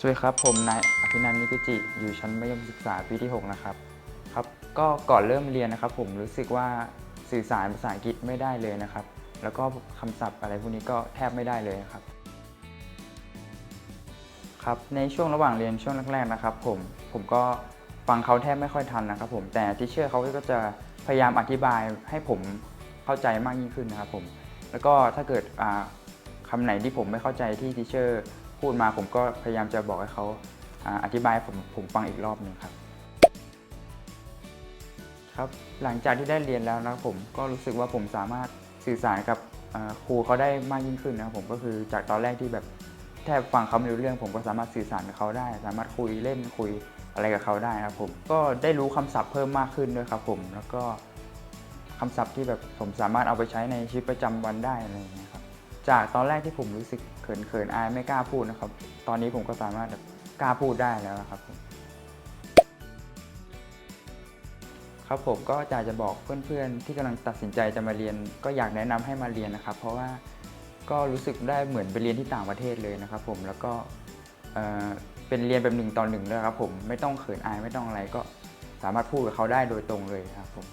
สวัสดีครับ ผมนายอภินันท์นิกิจิ อยู่ชั้นมัธยมศึกษาปีที่ 6 นะครับ ครับ ก็ก่อนเริ่มเรียนนะครับ ผมรู้สึกว่าสื่อสารภาษาอังกฤษไม่ได้เลยนะครับ แล้วก็คำศัพท์อะไรพวกนี้ก็แทบไม่ได้เลยครับ ครับ ในช่วงระหว่างเรียนช่วงแรกๆนะครับ ผม ผมก็ฟังเขาแทบไม่ค่อยทันนะครับ ผม แต่ที่เชื่อเขาก็จะพยายามอธิบายให้ผมเข้าใจมากยิ่งขึ้นนะครับ ผม แล้วก็ถ้าเกิดอ่าคำไหนที่ผมไม่เข้าใจที่ทีเชอร์ พูดมาผมก็พยายามจะบอกให้เขาอธิบายผมผมฟังอีกรอบหนึ่งครับ ครับหลังจากที่ได้เรียนแล้วนะครับผมก็รู้สึกว่าผมสามารถสื่อสารกับครูเขาได้มากยิ่งขึ้นนะครับผมก็คือจากตอนแรกที่แบบแทบฟังเขาไม่รู้เรื่อง ผมก็สามารถสื่อสารกับเขาได้ สามารถคุยเล่นคุยอะไรกับเขาได้ครับผมก็ได้รู้คำศัพท์เพิ่มมากขึ้นด้วยครับผมแล้วก็คำศัพท์ที่แบบผมสามารถเอาไปใช้ในชีวิตประจำวันได้อะไรอย่างเงี้ย จากตอนแรกที่ผมรู้สึกเขินๆอายไม่กล้าพูดนะครับ ตอนนี้ผมก็สามารถแบบกล้าพูดได้แล้วนะครับผมครับผมก็อยากจะบอกเพื่อนๆ ที่กำลังตัดสินใจจะมาเรียน ก็อยากแนะนำให้มาเรียนนะครับ เพราะว่าก็รู้สึกได้เหมือนไปเรียนที่ต่างประเทศเลยนะครับ ผมแล้วก็เอ่อเป็นเรียนแบบหนึ่งต่อหนึ่งเลยครับผมไม่ต้องเขินอายไม่ต้องอะไรก็สามารถพูดกับเขาได้โดยตรงเลยครับผม